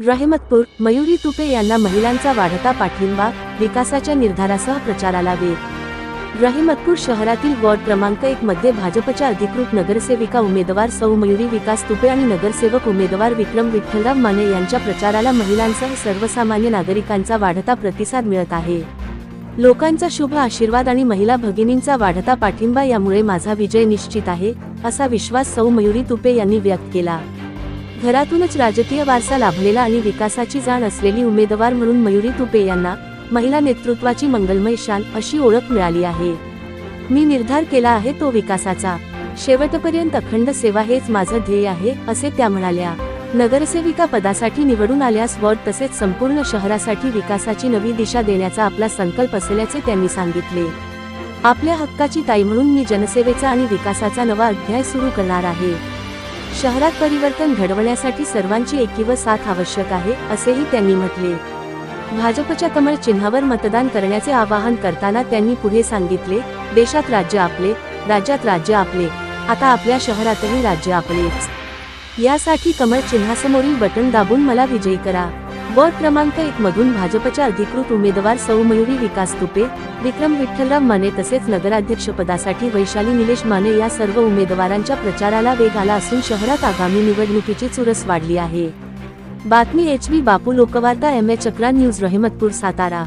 रहमतपूर मयुरी तुपे यांना महिलांचा वाढता पाठिंबा विकासाच्या निर्धारासह प्रचाराला वेग. रहिमतपूर शहरातील वॉर्ड क्रमांक एक मध्ये भाजपच्या अधिकृत नगरसेविका उमेदवार सौ मयुरी विकास तुपे आणि नगरसेवक उमेदवार विक्रम विठ्ठलराव माने यांच्या प्रचाराला महिलांसह सर्वसामान्य नागरिकांचा वाढता प्रतिसाद मिळत आहे. लोकांचा शुभ आशीर्वाद आणि महिला भगिनींचा वाढता पाठिंबा यामुळे माझा विजय निश्चित आहे असा विश्वास सौ मयुरी तुपे यांनी व्यक्त केला. घरातूनच राजकीय वारसा लाभलेला आणि विकासाची जाण असलेली उमेदवार म्हणून मयुरी तुपे यांना महिला नेतृत्वाची मंगलमय शान अशी ओळख मिळाली आहे. मी निर्धार केला आहे तो विकासाचा. शेवटपर्यंत अखंड सेवा हेच माझं ध्येय आहे असे त्या म्हणाल्या. नगरसेविका पदासाठी निवडून आल्यास वॉर्ड तसेच संपूर्ण शहरासाठी विकासाची नवी दिशा देण्याचा आपला संकल्प असल्याचे त्यांनी सांगितले. आपल्या हक्काची ताई म्हणून मी जनसेवेचा आणि विकासाचा नवा अध्याय सुरू करणार आहे. शहरात परिवर्तन घडवण्यासाठी सर्वांची एकी व साथ आवश्यक आहे असेही त्यांनी म्हटले. भाजपच्या कमळ चिन्हावर मतदान करण्याचे आवाहन करताना त्यांनी पुढे सांगितले देशात राज्य आपले राज्यात राज्य आपले. आता आपल्या शहरातही राज्य आपलेच. यासाठी कमळ चिन्हासमोरील बटन दाबून मला विजयी करा. वॉर्ड क्रमांक एक मधून भाजपच्या अधिकृत उमेदवार सौ मयुरी विकास तुपे विक्रम विठ्ठलराव माने तसेच नगराध्यक्षपदासाठी वैशाली निलेश माने या सर्व उमेदवारांच्या प्रचाराला वेग आला असून शहरात आगामी निवडणुकीची चुरस वाढली आहे. बातमी H V Bapu Lokvarta M A Chakra news Rahmatpur Satara.